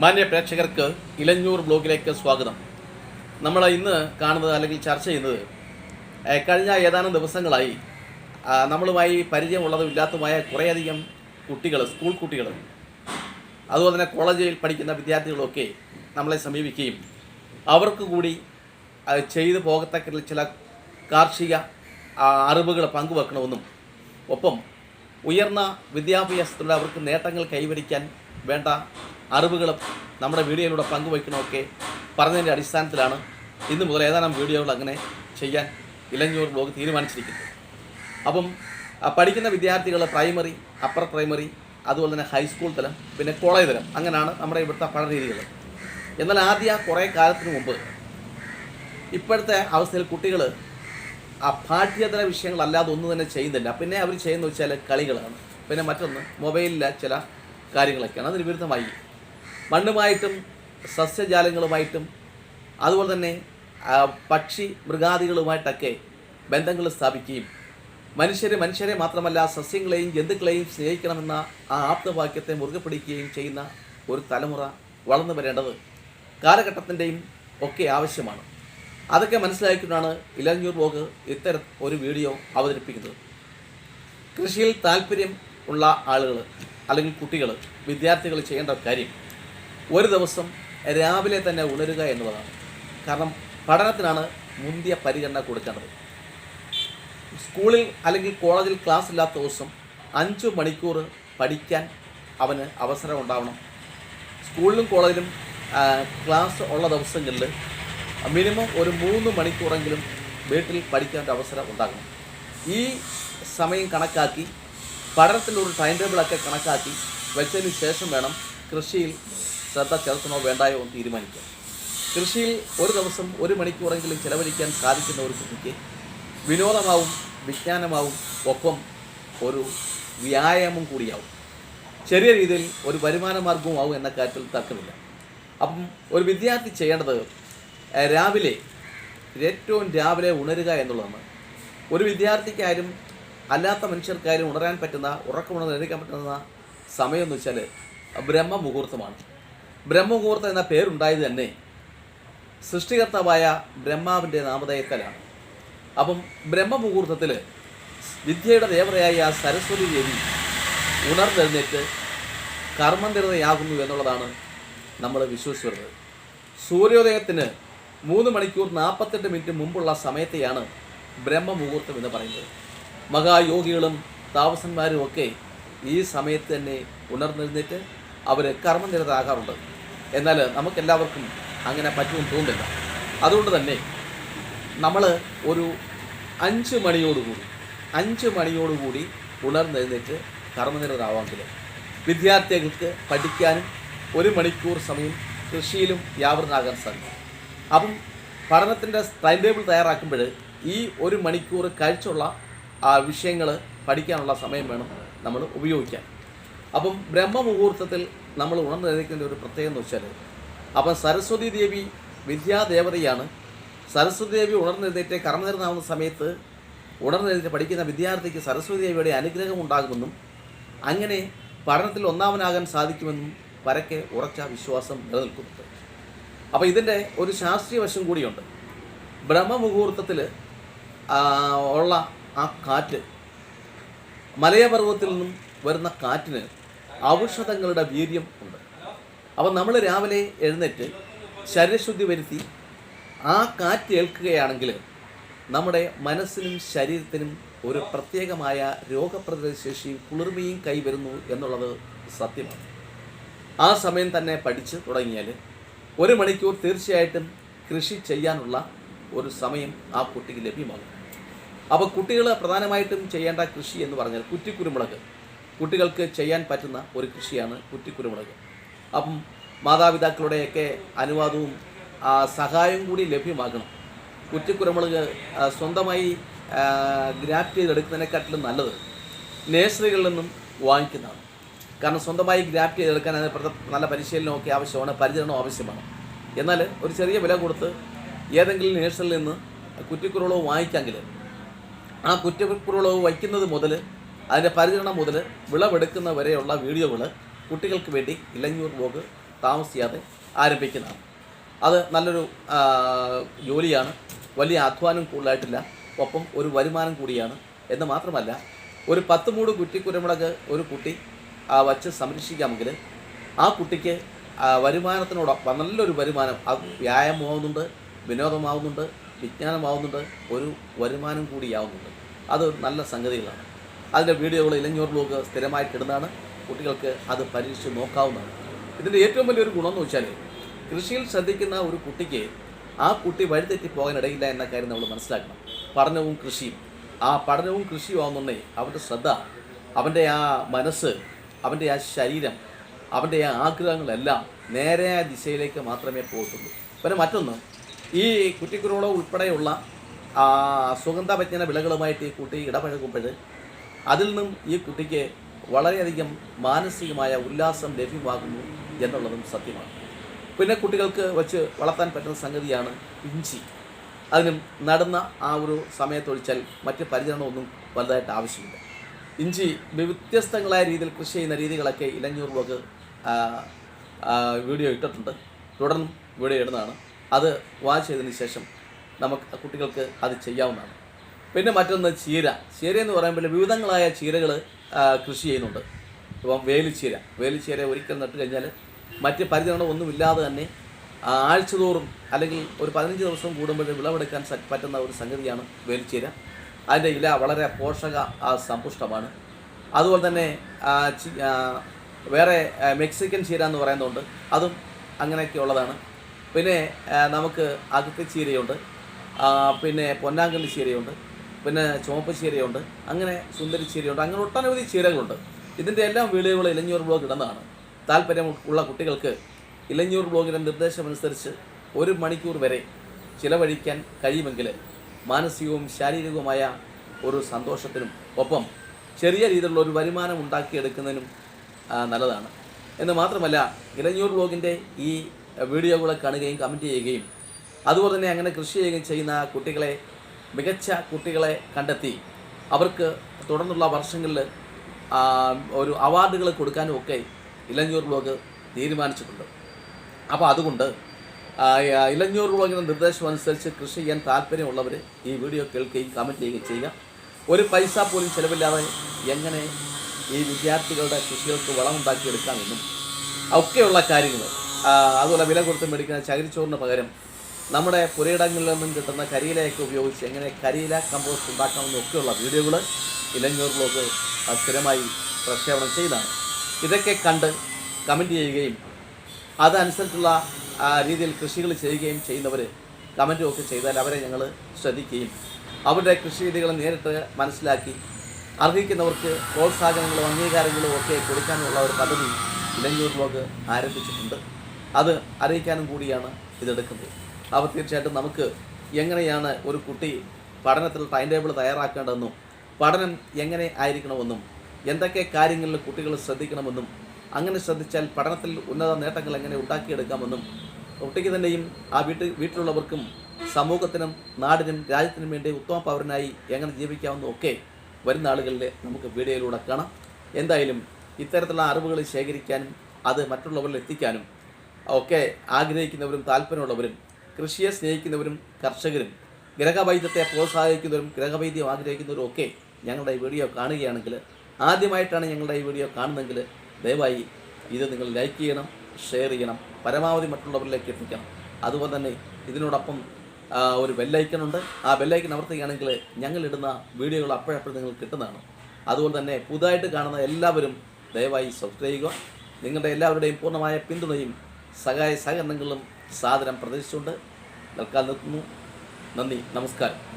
മാന്യ പ്രേക്ഷകർക്ക് ഇലഞ്ഞൂർ ബ്ലോഗിലേക്ക് സ്വാഗതം. നമ്മൾ ഇന്ന് കാണുന്നത് അല്ലെങ്കിൽ ചർച്ച ചെയ്യുന്നത് കഴിഞ്ഞ ഏതാനും ദിവസങ്ങളായി നമ്മളുമായി പരിചയമുള്ളതും ഇല്ലാത്തതുമായ കുറേയധികം കുട്ടികൾ സ്കൂൾ കുട്ടികൾ അതുപോലെ തന്നെ കോളേജിൽ പഠിക്കുന്ന വിദ്യാർത്ഥികളൊക്കെ നമ്മളെ സമീപിക്കുകയും അവർക്ക് കൂടി ചെയ്തു പോകത്തക്ക ചില കാർഷിക അറിവുകൾ പങ്കുവെക്കണമെന്നും ഒപ്പം ഉയർന്ന വിദ്യാഭ്യാസത്തിലൂടെ അവർക്ക് നേട്ടങ്ങൾ കൈവരിക്കാൻ വേണ്ട അറിവുകളും നമ്മുടെ വീഡിയോയിലൂടെ പങ്കുവയ്ക്കണമൊക്കെ പറഞ്ഞതിന്റെ അടിസ്ഥാനത്തിലാണ് ഇന്ന് മുതൽ ഏതാനും വീഡിയോകൾ അങ്ങനെ ചെയ്യാൻ ഇലഞ്ഞൂർ ബ്ലോഗ് തീരുമാനിച്ചിരിക്കുന്നത്. അപ്പം പഠിക്കുന്ന വിദ്യാർത്ഥികൾ പ്രൈമറി അപ്പർ പ്രൈമറി അതുപോലെ തന്നെ ഹൈസ്കൂൾ തലം പിന്നെ കോളേജ് തലം അങ്ങനെയാണ് നമ്മുടെ ഇവിടുത്തെ പഠന രീതികൾ. എന്നാൽ ആദ്യ കുറേ കാലത്തിന് മുമ്പ് ഇപ്പോഴത്തെ അവസ്ഥയിൽ കുട്ടികൾ ആ പാഠ്യേതര വിഷയങ്ങളല്ലാതെ ഒന്നും തന്നെ ചെയ്യുന്നില്ല. പിന്നെ അവർ ചെയ്യുന്ന വെച്ചാൽ കളികളാണ്. പിന്നെ മറ്റൊന്ന് മൊബൈലിലെ ചില കാര്യങ്ങളൊക്കെയാണ്. അതിന് വിരുദ്ധമായി മണ്ണുമായിട്ടും സസ്യജാലങ്ങളുമായിട്ടും അതുപോലെ തന്നെ പക്ഷി മൃഗാദികളുമായിട്ടൊക്കെ ബന്ധങ്ങൾ സ്ഥാപിക്കുകയും മനുഷ്യരെ മനുഷ്യരെ മാത്രമല്ല സസ്യങ്ങളെയും ജന്തുക്കളെയും സ്നേഹിക്കണമെന്ന ആ ആപ്തവാക്യത്തെ മുറുകെ പിടിക്കുകയും ചെയ്യുന്ന ഒരു തലമുറ വളർന്നു വരേണ്ടത് കാലഘട്ടത്തിന്റെയും ഒക്കെ ആവശ്യമാണ്. അതൊക്കെ മനസ്സിലാക്കിക്കൊണ്ടാണ് ഇലഞ്ഞൂർ ബ്ലോഗ് ഇത്തരം ഒരു വീഡിയോ അവതരിപ്പിക്കുന്നത്. കൃഷിയിൽ താല്പര്യം ഉള്ള ആളുകൾ അല്ലെങ്കിൽ കുട്ടികൾ വിദ്യാർത്ഥികൾ ചെയ്യേണ്ട കാര്യം ഒരു ദിവസം രാവിലെ തന്നെ ഉണരുക എന്നുള്ളതാണ്. കാരണം പഠനത്തിനാണ് മുന്തിയ പരിഗണന കൊടുക്കേണ്ടത്. സ്കൂളിൽ അല്ലെങ്കിൽ കോളേജിൽ ക്ലാസ് ഇല്ലാത്ത ദിവസം അഞ്ച് മണിക്കൂർ പഠിക്കാൻ അവന് അവസരം ഉണ്ടാവണം. സ്കൂളിലും കോളേജിലും ക്ലാസ് ഉള്ള ദിവസങ്ങളിൽ മിനിമം ഒരു മൂന്ന് മണിക്കൂറെങ്കിലും വീട്ടിൽ പഠിക്കാൻ അവസരം ഉണ്ടാകണം. ഈ സമയം കണക്കാക്കി പഠനത്തിലൊരു ടൈം ടേബിളൊക്കെ കണക്കാക്കി വെച്ചതിന് ശേഷം വേണം കൃഷിയിൽ ശ്രദ്ധ ചെലുത്തണോ വേണ്ടായോ എന്ന് തീരുമാനിക്കാം. കൃഷിയിൽ ഒരു ദിവസം ഒരു മണിക്കൂറെങ്കിലും ചെലവഴിക്കാൻ സാധിക്കുന്ന ഒരു കുട്ടിക്ക് വിനോദമാവും വിജ്ഞാനമാവും ഒപ്പം ഒരു വ്യായാമം കൂടിയാവും. ചെറിയ രീതിയിൽ ഒരു വരുമാന മാർഗവും ആവും എന്ന കാര്യത്തിൽ തർക്കമില്ല. അപ്പം ഒരു വിദ്യാർത്ഥി ചെയ്യേണ്ടത് രാവിലെ ഏറ്റവും രാവിലെ ഉണരുക എന്നുള്ളതാണ്. ഒരു വിദ്യാർത്ഥിക്കാരും അല്ലാത്ത മനുഷ്യർക്കാരും ഉണരാൻ പറ്റുന്ന ഉറക്കമുണർന്ന് എഴുതിക്കാൻ പറ്റുന്ന സമയം എന്ന് വെച്ചാൽ ബ്രഹ്മമുഹൂർത്തമാണ്. ബ്രഹ്മമുഹൂർത്തം എന്ന പേരുണ്ടായത് തന്നെ സൃഷ്ടികർത്താവായ ബ്രഹ്മാവിന്റെ നാമധേയത്താലാണ്. അപ്പം ബ്രഹ്മമുഹൂർത്തത്തിൽ വിദ്യയുടെ ദേവതയായ സരസ്വതി ദേവി ഉണർന്നെഴുന്നേറ്റ് കർമ്മനിരതയാകുന്നു എന്നുള്ളതാണ് നമ്മൾ വിശ്വസിച്ചത് സൂര്യോദയത്തിന് മൂന്ന് മണിക്കൂർ നാൽപ്പത്തെട്ട് മിനിറ്റ് മുമ്പുള്ള സമയത്തെയാണ് ബ്രഹ്മമുഹൂർത്തം എന്ന് പറയുന്നത്. മഹായോഗികളും താമസന്മാരും ഒക്കെ ഈ സമയത്ത് തന്നെ ഉണർന്നെഴുന്നേറ്റ് അവർ കർമ്മനിരതാകാറുണ്ട് എന്നാൽ നമുക്കെല്ലാവർക്കും അങ്ങനെ പറ്റുമെന്ന് തോന്നുന്നില്ല. അതുകൊണ്ട് തന്നെ നമ്മൾ ഒരു അഞ്ച് മണിയോടുകൂടി അഞ്ച് മണിയോടുകൂടി ഉണർന്നെഴുന്നേറ്റ് കർമ്മനിരതാവാമെങ്കിൽ വിദ്യാർത്ഥികൾക്ക് പഠിക്കാനും ഒരു മണിക്കൂർ സമയം കൃഷിയിലും വ്യാപൃതനാകാൻ സാധിക്കും. അപ്പം പഠനത്തിന്റെ ടൈം ടേബിൾ തയ്യാറാക്കുമ്പോൾ ഈ ഒരു മണിക്കൂർ കഴിച്ചുള്ള ആ വിഷയങ്ങൾ പഠിക്കാനുള്ള സമയം വേണം നമ്മൾ ഉപയോഗിക്കാൻ. അപ്പം ബ്രഹ്മമുഹൂർത്തത്തിൽ നമ്മൾ ഉണർന്നെഴുന്നേൽക്കേണ്ട ഒരു പ്രത്യേകത എന്ന് വെച്ചാൽ അപ്പം സരസ്വതി ദേവി വിദ്യാദേവതയാണ്. സരസ്വതി ദേവി ഉണർന്നെഴുന്നേറ്റ് കർമ്മനിരനാവുന്ന സമയത്ത് ഉണർന്നെഴുന്നേറ്റ് പഠിക്കുന്ന വിദ്യാർത്ഥിക്ക് സരസ്വതി ദേവിയുടെ അനുഗ്രഹം ഉണ്ടാകുമെന്നും അങ്ങനെ പഠനത്തിൽ ഒന്നാമനാകാൻ സാധിക്കുമെന്നും പരക്കെ ഉറച്ച വിശ്വാസം നിലനിൽക്കുന്നുണ്ട്. അപ്പോൾ ഇതിന്റെ ഒരു ശാസ്ത്രീയ വശം കൂടിയുണ്ട്. ബ്രഹ്മമുഹൂർത്തത്തിൽ ഉള്ള ആ കാറ്റ് മലയപർവത്തിൽ നിന്നും വരുന്ന കാറ്റിന് ഔഷധങ്ങളുടെ വീര്യം ഉണ്ട്. അപ്പം നമ്മൾ രാവിലെ എഴുന്നേറ്റ് ശരീരശുദ്ധി വരുത്തി ആ കാറ്റ് ഏൽക്കുകയാണെങ്കിൽ നമ്മുടെ മനസ്സിനും ശരീരത്തിനും ഒരു പ്രത്യേകമായ രോഗപ്രതിരോധ ശേഷിയും കുളിർമയും കൈവരുന്നു എന്നുള്ളത് സത്യമാണ്. ആ സമയം തന്നെ പഠിച്ച് തുടങ്ങിയാൽ ഒരു മണിക്കൂർ തീർച്ചയായിട്ടും കൃഷി ചെയ്യാനുള്ള ഒരു സമയം ആ കുട്ടിക്ക് ലഭ്യമാകും. അപ്പോൾ കുട്ടികൾ പ്രധാനമായിട്ടും ചെയ്യേണ്ട കൃഷി എന്ന് പറഞ്ഞാൽ കുറ്റിക്കുരുമുളക്. കുട്ടികൾക്ക് ചെയ്യാൻ പറ്റുന്ന ഒരു കൃഷിയാണ് കുറ്റിക്കുരുമുളക്. അപ്പം മാതാപിതാക്കളുടെയൊക്കെ അനുവാദവും സഹായവും കൂടി ലഭ്യമാകണം. കുറ്റിക്കുരുമുളക് സ്വന്തമായി ഗ്രാഫ്റ്റ് ചെയ്തെടുക്കുന്നതിനെക്കാട്ടിലും നല്ലത് നേഴ്സറികളിൽ നിന്നും വാങ്ങിക്കുന്നതാണ്. കാരണം സ്വന്തമായി ഗ്രാഫ്റ്റ് ചെയ്തെടുക്കാൻ അതിന് നല്ല പരിശീലനമൊക്കെ ആവശ്യമാണ് പരിചരണം ആവശ്യമാണ്. എന്നാൽ ഒരു ചെറിയ വില കൊടുത്ത് ഏതെങ്കിലും നേഴ്സറിൽ നിന്ന് കുറ്റിക്കുരുളവ് വാങ്ങിക്കാമെങ്കിൽ ആ കുറ്റിക്കുരുളവ് വയ്ക്കുന്നത് മുതൽ അതിന്റെ പരിചരണം മുതൽ വിളവെടുക്കുന്ന വരെയുള്ള വീഡിയോകൾ കുട്ടികൾക്ക് വേണ്ടി ഇലഞ്ഞൂർ ബ്ലോഗ് താമസിയാതെ ആരംഭിക്കുന്നതാണ്. അത് നല്ലൊരു ജോലിയാണ്. വലിയ അധ്വാനം കൂടുതലായിട്ടില്ല. ഒപ്പം ഒരു വരുമാനം കൂടിയാണ്. എന്ന് മാത്രമല്ല ഒരു പത്ത് മൂട് കുറ്റി കുരുമുളക് ഒരു കുട്ടി വച്ച് സംരക്ഷിക്കാമെങ്കിൽ ആ കുട്ടിക്ക് വരുമാനത്തിനോടൊപ്പം നല്ലൊരു വരുമാനം അത് വ്യായാമമാവുന്നുണ്ട് വിനോദമാവുന്നുണ്ട് വിജ്ഞാനമാവുന്നുണ്ട് ഒരു വരുമാനം കൂടിയാവുന്നുണ്ട്. അത് നല്ല സംഗതികളാണ്. അതിന്റെ വീഡിയോകൾ ഇലഞ്ഞൂർ ബ്ലോഗ് സ്ഥിരമായിട്ട് ഇടുന്നതാണ്. കുട്ടികൾക്ക് അത് പരീക്ഷിച്ച് നോക്കാവുന്നതാണ്. ഇതിന്റെ ഏറ്റവും വലിയൊരു ഗുണം എന്ന് വെച്ചാൽ കൃഷിയിൽ ശ്രദ്ധിക്കുന്ന ഒരു കുട്ടിക്ക് ആ കുട്ടി വഴിതെറ്റി പോകാനിടയില്ല എന്ന കാര്യം നമ്മൾ മനസ്സിലാക്കണം. പഠനവും കൃഷിയും. ആ പഠനവും കൃഷിയും ആവുന്നുണ്ടേ അവന്റെ ശ്രദ്ധ അവന്റെ ആ മനസ്സ് അവന്റെ ആ ശരീരം അവന്റെ ആ ആഗ്രഹങ്ങളെല്ലാം ആ ദിശയിലേക്ക് മാത്രമേ പോകത്തുള്ളൂ. പിന്നെ മറ്റൊന്ന് ഈ കുറ്റിക്കുരുള ഉൾപ്പെടെയുള്ള ആ, സുഗന്ധവ്യഞ്ജന വിളകളുമായിട്ട് ഈ കുട്ടി ഇടപഴകുമ്പോൾ അതിൽ നിന്നും ഈ കുട്ടിക്ക് വളരെയധികം മാനസികമായ ഉല്ലാസം ലഭ്യമാകുന്നു എന്നുള്ളതും സത്യമാണ്. പിന്നെ കുട്ടികൾക്ക് വെച്ച് വളർത്താൻ പറ്റുന്ന സംഗതിയാണ് ഇഞ്ചി. അതിനും നടന്ന ആ ഒരു സമയത്തൊഴിച്ചാൽ മറ്റ് പരിചരണമൊന്നും വലുതായിട്ട് ആവശ്യമില്ല. ഇഞ്ചി വ്യത്യസ്തങ്ങളായ രീതിയിൽ കൃഷി ചെയ്യുന്ന രീതികളൊക്കെ ഇലഞ്ഞൂർ ബ്ലോഗ് വീഡിയോ ഇട്ടിട്ടുണ്ട്. തുടർന്നും വീഡിയോ ഇടുന്നതാണ്. അത് വാച്ച് ചെയ്തതിന് ശേഷം നമുക്ക് കുട്ടികൾക്ക് അത് ചെയ്യാവുന്നതാണ്. പിന്നെ മറ്റൊന്ന് ചീര. ചീര എന്ന് പറയുമ്പോൾ വിവിധങ്ങളായ ചീരകൾ കൃഷി ചെയ്യുന്നുണ്ട്. ഇപ്പം വേലിച്ചീര. വേലിച്ചീര ഒരിക്കൽ നട്ട് കഴിഞ്ഞാൽ മറ്റ് പരിചരണം ഒന്നുമില്ലാതെ തന്നെ ആഴ്ചതോറും അല്ലെങ്കിൽ ഒരു പതിനഞ്ച് ദിവസം കൂടുമ്പോൾ വിളവെടുക്കാൻ പറ്റുന്ന ഒരു സംഗതിയാണ് വേലിച്ചീര. അതിന്റെ ഇല വളരെ പോഷക സമ്പുഷ്ടമാണ്. അതുപോലെ തന്നെ വേറെ മെക്സിക്കൻ ചീര എന്ന് പറയുന്നുണ്ട് അതും അങ്ങനെയൊക്കെ ഉള്ളതാണ്. പിന്നെ നമുക്ക് അകത്തി ചീരയുണ്ട്. പിന്നെ പൊന്നാങ്കണ്ണി ചീരയുണ്ട്. പിന്നെ ചുവപ്പ് ചീരയുണ്ട് അങ്ങനെ സുന്ദരി ചീരയുണ്ട് അങ്ങനെ ഒട്ടനവധി ചീരകളുണ്ട്. ഇതിന്റെ എല്ലാം വീഡിയോകൾ ഇലഞ്ഞൂർ ബ്ലോക്ക് ഇടുന്നതാണ്. താല്പര്യം ഉള്ള കുട്ടികൾക്ക് ഇലഞ്ഞൂർ ബ്ലോഗിന്റെ നിർദ്ദേശമനുസരിച്ച് ഒരു മണിക്കൂർ വരെ ചിലവഴിക്കാൻ കഴിയുമെങ്കിൽ മാനസികവും ശാരീരികവുമായ ഒരു സന്തോഷത്തിനും ഒപ്പം ചെറിയ രീതിയിലുള്ള ഒരു വരുമാനം ഉണ്ടാക്കിയെടുക്കുന്നതിനും നല്ലതാണ്. എന്ന് മാത്രമല്ല ഇലഞ്ഞൂർ ബ്ലോഗിന്റെ ഈ വീഡിയോകളെ കാണുകയും കമന്റ് ചെയ്യുകയും അതുപോലെ തന്നെ അങ്ങനെ കൃഷി ചെയ്യുകയും ചെയ്യുന്ന കുട്ടികളെ മികച്ച കുട്ടികളെ കണ്ടെത്തി. അവർക്ക് തുടർന്നുള്ള വർഷങ്ങളിൽ ഒരു അവാർഡുകൾ കൊടുക്കാനും ഒക്കെ ഇലഞ്ഞൂർ ബ്ലോഗ് തീരുമാനിച്ചിട്ടുണ്ട്. അപ്പോൾ അതുകൊണ്ട് ഇലഞ്ഞൂർ ബ്ലോഗിന്റെ നിർദ്ദേശം അനുസരിച്ച് കൃഷി ചെയ്യാൻ താല്പര്യമുള്ളവർ ഈ വീഡിയോ കേൾക്കുകയും കമന്റ് ചെയ്യുകയും ചെയ്യുക. ഒരു പൈസ പോലും ചിലവില്ലാതെ എങ്ങനെ ഈ വിദ്യാർത്ഥികളുടെ കൃഷികൾക്ക് വളമുണ്ടാക്കിയെടുക്കാമെന്നും ഒക്കെയുള്ള കാര്യങ്ങൾ. അതുപോലെ വില കൊടുത്ത് മേടിക്കുന്ന ചകിരിച്ചോറിന് പകരം നമ്മുടെ പുരയിടങ്ങളിൽ നിന്നും കിട്ടുന്ന കരിയിലയൊക്കെ ഉപയോഗിച്ച് എങ്ങനെ കരിയില കമ്പോസ്റ്റ് ഉണ്ടാക്കാമെന്നും ഒക്കെയുള്ള വീഡിയോകൾ ഇലഞ്ഞൂർ ബ്ലോഗ് സ്ഥിരമായി പ്രക്ഷേപണം ചെയ്താണ്. ഇതൊക്കെ കണ്ട് കമന്റ് ചെയ്യുകയും അതനുസരിച്ചുള്ള രീതിയിൽ കൃഷികൾ ചെയ്യുകയും ചെയ്യുന്നവർ കമന്റും ഒക്കെ ചെയ്താൽ അവരെ ഞങ്ങൾ ശ്രദ്ധിക്കുകയും അവരുടെ കൃഷി രീതികൾ നേരിട്ട് മനസ്സിലാക്കി അർഹിക്കുന്നവർക്ക് പ്രോത്സാഹനങ്ങളും അംഗീകാരങ്ങളും ഒക്കെ കൊടുക്കാനുള്ള ഒരു പദ്ധതി ഇലഞ്ഞൂർ ബ്ലോഗ് ആരംഭിച്ചിട്ടുണ്ട്. അത് അറിയിക്കാനും കൂടിയാണ് ഇതെടുക്കുന്നത്. അപ്പോൾ തീർച്ചയായിട്ടും നമുക്ക് എങ്ങനെയാണ് ഒരു കുട്ടി പഠനത്തിൽ ടൈം ടേബിൾ തയ്യാറാക്കേണ്ടതെന്നും പഠനം എങ്ങനെ ആയിരിക്കണമെന്നും എന്തൊക്കെ കാര്യങ്ങളിൽ കുട്ടികൾ ശ്രദ്ധിക്കണമെന്നും അങ്ങനെ ശ്രദ്ധിച്ചാൽ പഠനത്തിൽ ഉന്നത നേട്ടങ്ങൾ എങ്ങനെ ഉണ്ടാക്കിയെടുക്കാമെന്നും കുട്ടിക്ക് തന്നെയും ആ വീട്ടിൽ വീട്ടിലുള്ളവർക്കും സമൂഹത്തിനും നാടിനും രാജ്യത്തിനും വേണ്ടി ഉത്തമ പൗരനായി എങ്ങനെ ജീവിക്കാമെന്നും ഒക്കെ വരുന്ന ആളുകളിൽ നമുക്ക് വീഡിയോയിലൂടെ കാണാം. എന്തായാലും ഇത്തരത്തിലുള്ള അറിവുകൾ ശേഖരിക്കാനും അത് മറ്റുള്ളവരിൽ എത്തിക്കാനും ഒക്കെ ആഗ്രഹിക്കുന്നവരും താല്പര്യമുള്ളവരും കൃഷിയെ സ്നേഹിക്കുന്നവരും കർഷകരും ഗ്രഹവൈദ്യത്തെ പ്രോത്സാഹിക്കുന്നവരും ഗ്രഹവൈദ്യം ആഗ്രഹിക്കുന്നവരും ഒക്കെ ഞങ്ങളുടെ ഈ വീഡിയോ കാണുകയാണെങ്കിൽ ആദ്യമായിട്ടാണ് ഞങ്ങളുടെ ഈ വീഡിയോ കാണുന്നതെങ്കിൽ ദയവായി ഇത് നിങ്ങൾ ലൈക്ക് ചെയ്യണം ഷെയർ ചെയ്യണം പരമാവധി മറ്റുള്ളവരിലേക്ക് എത്തിക്കണം. അതുപോലെ തന്നെ ഇതിനോടൊപ്പം ഒരു ബെല്ലൈക്കണുണ്ട് ആ ബെല്ലൈക്കൺ അമർത്തുകയാണെങ്കിൽ ഞങ്ങളിടുന്ന വീഡിയോകൾ അപ്പോഴപ്പോഴും നിങ്ങൾക്ക് കിട്ടുന്നതാണ്. അതുപോലെ തന്നെ പുതുതായിട്ട് കാണുന്ന എല്ലാവരും ദയവായി സബ്സ്ക്രൈബ് ചെയ്യുക. നിങ്ങളുടെ എല്ലാവരുടെയും പൂർണമായ പിന്തുണയും സഹായ സഹകരണങ്ങളും സാദരം പ്രതീക്ഷിച്ചുകൊണ്ട് നിൽക്കാൻ നിർത്തുന്നു നന്ദി. നമസ്കാരം.